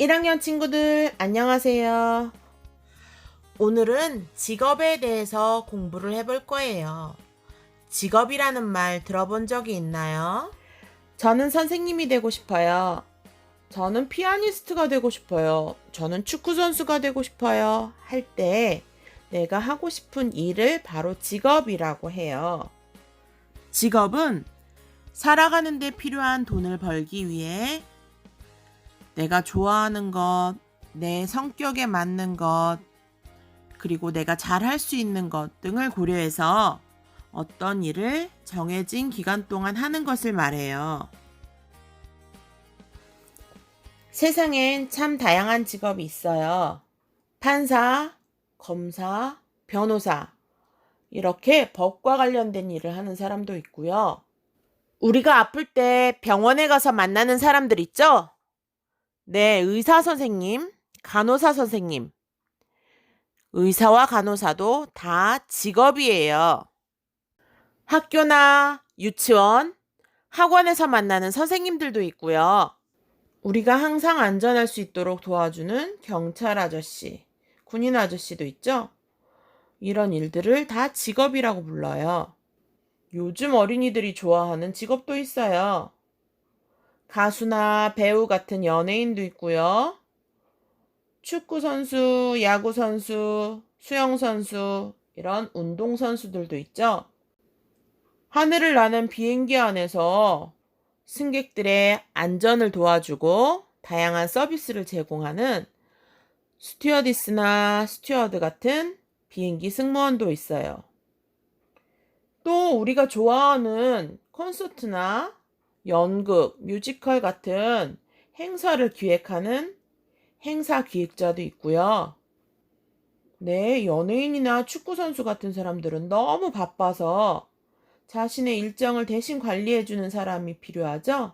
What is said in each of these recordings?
1학년 친구들 안녕하세요. 오늘은 직업에 대해서 공부를 해볼 거예요. 직업이라는 말 들어본 적이 있나요? 저는 선생님이 되고 싶어요. 저는 피아니스트가 되고 싶어요. 저는 축구 선수가 되고 싶어요. 할 때 내가 하고 싶은 일을 바로 직업이라고 해요. 직업은 살아가는데 필요한 돈을 벌기 위해 내가 좋아하는 것, 내 성격에 맞는 것, 그리고 내가 잘할 수 있는 것 등을 고려해서 어떤 일을 정해진 기간 동안 하는 것을 말해요. 세상엔 참 다양한 직업이 있어요. 판사, 검사, 변호사. 이렇게 법과 관련된 일을 하는 사람도 있고요. 우리가 아플 때 병원에 가서 만나는 사람들 있죠? 네, 의사 선생님, 간호사 선생님. 의사와 간호사도 다 직업이에요. 학교나 유치원, 학원에서 만나는 선생님들도 있고요. 우리가 항상 안전할 수 있도록 도와주는 경찰 아저씨, 군인 아저씨도 있죠? 이런 일들을 다 직업이라고 불러요. 요즘 어린이들이 좋아하는 직업도 있어요. 가수나 배우 같은 연예인도 있고요. 축구 선수, 야구 선수, 수영 선수, 이런 운동 선수들도 있죠. 하늘을 나는 비행기 안에서 승객들의 안전을 도와주고 다양한 서비스를 제공하는 스튜어디스나 스튜어드 같은 비행기 승무원도 있어요. 또 우리가 좋아하는 콘서트나 연극, 뮤지컬 같은 행사를 기획하는 행사 기획자도 있고요. 네, 연예인이나 축구선수 같은 사람들은 너무 바빠서 자신의 일정을 대신 관리해주는 사람이 필요하죠?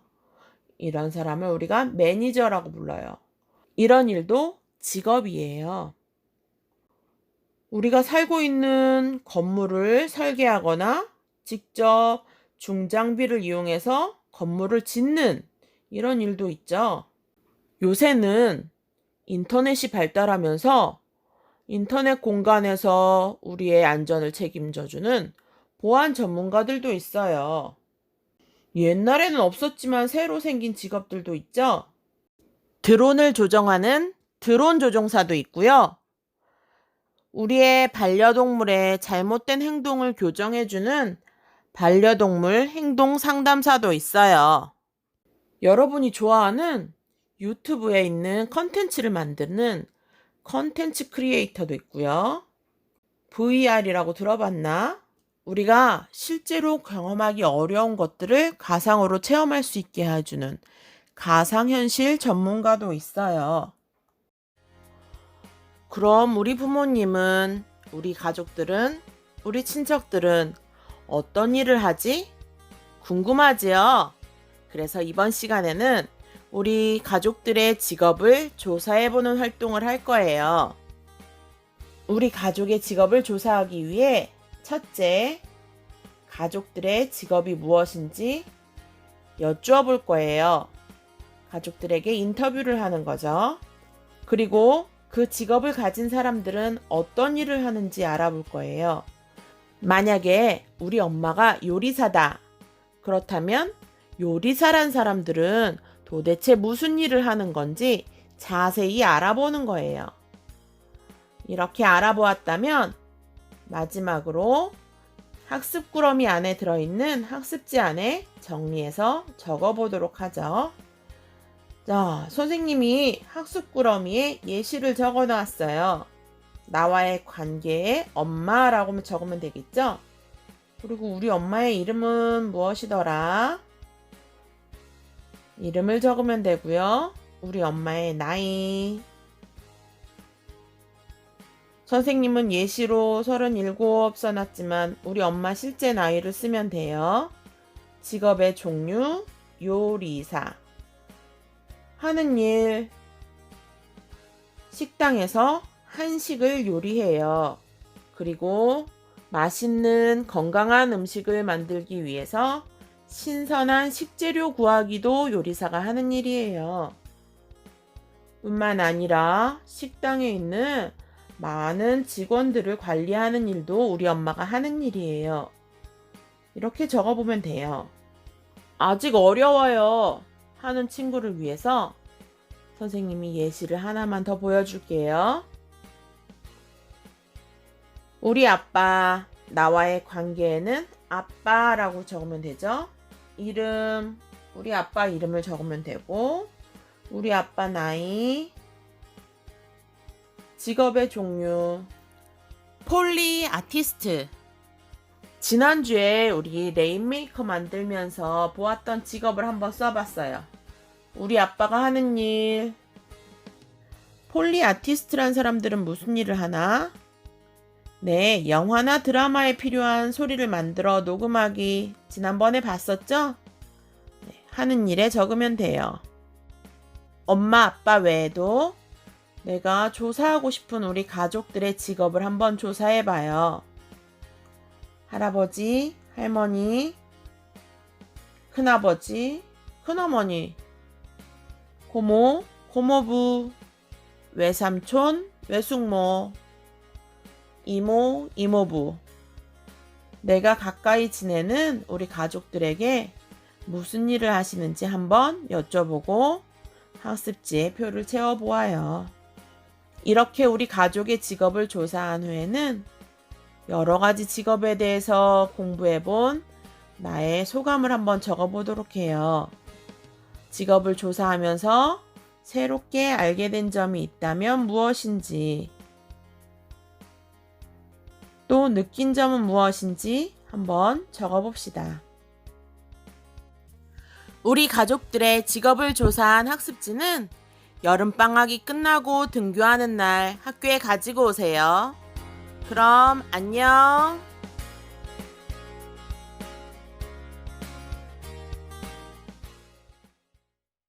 이런 사람을 우리가 매니저라고 불러요. 이런 일도 직업이에요. 우리가 살고 있는 건물을 설계하거나 직접 중장비를 이용해서 건물을 짓는 이런 일도 있죠. 요새는 인터넷이 발달하면서 인터넷 공간에서 우리의 안전을 책임져주는 보안 전문가들도 있어요. 옛날에는 없었지만 새로 생긴 직업들도 있죠. 드론을 조정하는 드론 조종사도 있고요. 우리의 반려동물의 잘못된 행동을 교정해주는 반려동물 행동 상담사도 있어요. 여러분이 좋아하는 유튜브에 있는 컨텐츠를 만드는 컨텐츠 크리에이터도 있고요. VR이라고 들어봤나? 우리가 실제로 경험하기 어려운 것들을 가상으로 체험할 수 있게 해주는 가상현실 전문가도 있어요. 그럼 우리 부모님은, 우리 가족들은, 우리 친척들은 어떤 일을 하지? 궁금하지요? 그래서 이번 시간에는 우리 가족들의 직업을 조사해보는 활동을 할 거예요. 우리 가족의 직업을 조사하기 위해 첫째, 가족들의 직업이 무엇인지 여쭈어 볼 거예요. 가족들에게 인터뷰를 하는 거죠. 그리고 그 직업을 가진 사람들은 어떤 일을 하는지 알아볼 거예요. 만약에 우리 엄마가 요리사다. 그렇다면 요리사란 사람들은 도대체 무슨 일을 하는 건지 자세히 알아보는 거예요. 이렇게 알아보았다면 마지막으로 학습 꾸러미 안에 들어있는 학습지 안에 정리해서 적어보도록 하죠. 자, 선생님이 학습 꾸러미에 예시를 적어 놨어요. 나와의 관계에 엄마라고 적으면 되겠죠? 그리고 우리 엄마의 이름은 무엇이더라? 이름을 적으면 되고요. 우리 엄마의 나이. 선생님은 예시로 37 써놨지만 우리 엄마 실제 나이를 쓰면 돼요. 직업의 종류, 요리사. 하는 일, 식당에서 한식을 요리해요. 그리고 맛있는 건강한 음식을 만들기 위해서 신선한 식재료 구하기도 요리사가 하는 일이에요. 뿐만 아니라 식당에 있는 많은 직원들을 관리하는 일도 우리 엄마가 하는 일이에요. 이렇게 적어보면 돼요. 아직 어려워요. 하는 친구를 위해서 선생님이 예시를 하나만 더 보여줄게요. 우리 아빠, 나와의 관계에는 아빠라고 적으면 되죠. 이름, 우리 아빠 이름을 적으면 되고, 우리 아빠 나이, 직업의 종류, 폴리 아티스트. 지난주에 우리 레인메이커 만들면서 보았던 직업을 한번 써봤어요. 우리 아빠가 하는 일. 폴리 아티스트란 사람들은 무슨 일을 하나? 네, 영화나 드라마에 필요한 소리를 만들어 녹음하기. 지난번에 봤었죠? 네, 하는 일에 적으면 돼요. 엄마, 아빠 외에도 내가 조사하고 싶은 우리 가족들의 직업을 한번 조사해 봐요. 할아버지, 할머니, 큰아버지, 큰어머니, 고모, 고모부, 외삼촌, 외숙모, 이모, 이모부. 내가 가까이 지내는 우리 가족들에게 무슨 일을 하시는지 한번 여쭤보고 학습지에 표를 채워보아요. 이렇게 우리 가족의 직업을 조사한 후에는 여러 가지 직업에 대해서 공부해본 나의 소감을 한번 적어보도록 해요. 직업을 조사하면서 새롭게 알게 된 점이 있다면 무엇인지, 또 느낀 점은 무엇인지 한번 적어봅시다. 우리 가족들의 직업을 조사한 학습지는 여름방학이 끝나고 등교하는 날 학교에 가지고 오세요. 그럼 안녕.